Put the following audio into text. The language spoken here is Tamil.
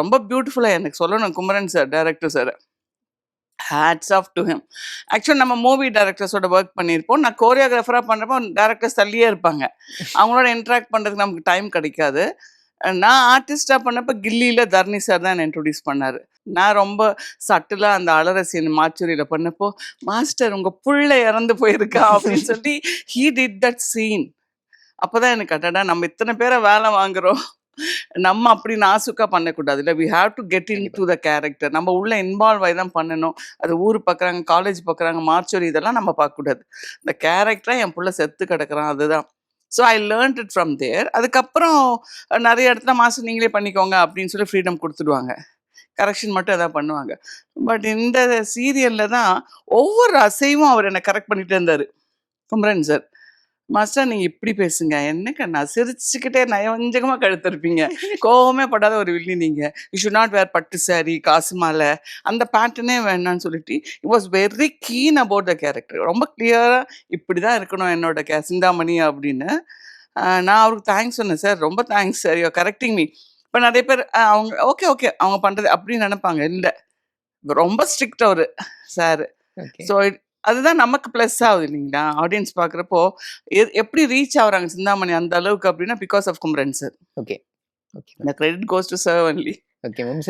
ரொம்ப பியூட்டிஃபுல்லாக எனக்கு சொல்லணும் Kumaran sir director sir hats off to him actually நம்ம மூவி டைரக்டர்ஸோட ஒர்க் பண்ணியிருப்போம். நான் கோரியோகிராஃபராக பண்ணுறப்போ டேரக்டர்ஸ் தள்ளியே இருப்பாங்க. அவங்களோட இன்ட்ராக்ட் பண்ணுறதுக்கு நமக்கு டைம் கிடைக்காது. நான் ஆர்டிஸ்டாக பண்ணப்போ கில்லியில் தர்ணி சார் தான் இன்ட்ரடியூஸ் பண்ணார். நான் ரொம்ப சட்டிலாக அந்த அலற சீன் மாச்சூரியில் பண்ணப்போ மாஸ்டர் உங்கள் புள்ள இறந்து போயிருக்கா? அப்படின்னு சொல்லி ஹீ டிட் தட் சீன் அப்போ தான் எனக்கு அட்டடா நம்ம இத்தனை பேரை வேலை வாங்குறோம். நம்ம அப்படி நாசுக்கா பண்ணக்கூடாது. இல்லை we have to get into the character நம்ம உள்ள இன்வால்வ் ஆகி தான் பண்ணணும். அது ஊர் பார்க்குறாங்க காலேஜ் பார்க்குறாங்க மார்ச்சோரி இதெல்லாம் நம்ம பார்க்கக்கூடாது. இந்த கேரக்டராக என் புள்ள செத்து கிடக்குறான் அதுதான். So I learnt it from there அதுக்கப்புறம் நிறைய இடத்துல மாதம் நீங்களே பண்ணிக்கோங்க அப்படின்னு சொல்லி ஃப்ரீடம் கொடுத்துடுவாங்க. கரெக்ஷன் மட்டும் எதாவது பண்ணுவாங்க. பட் இந்த சீரியலில் தான் ஒவ்வொரு அசைவும் அவர் என்னை கரெக்ட் பண்ணிட்டு இருந்தார். குமரன் சார் மாஸ்டர் நீங்கள் இப்படி பேசுங்க. என்னங்க நான் சிரிச்சுக்கிட்டே நயவஞ்சகமாக கழுத்திருப்பீங்க கோவமே படாத ஒரு வில்லி நீங்கள் யூ ஷுட் நாட் வேர் பட்டு சாரி காசு மாலை. அந்த பேட்டர்னே வேணாம்னு சொல்லிட்டு it was very keen about the character ரொம்ப கிளியராக இப்படி தான் இருக்கணும் என்னோட கே சிந்தாமணி அப்படின்னு. நான் அவருக்கு தேங்க்ஸ் சொன்னேன் சார் ரொம்ப thanks sir you correcting me இப்போ நிறைய பேர் அவங்க ஓகே ஓகே அவங்க பண்ணுறது அப்படின்னு நினைப்பாங்க. இல்லை. ரொம்ப ஸ்ட்ரிக்ட் அவரு சார். ஸோ அதுதான் நமக்கு ப்ளஸ் ஆகுது இல்லைங்களா? ஆடியன்ஸ் பார்க்குறப்போ எப்படி ரீச் ஆகுறாங்க சிந்தாமணி அந்த அளவுக்கு அப்படின்னா because of Kumaran sir okay okay இந்த credit goes to serve only okay ma'am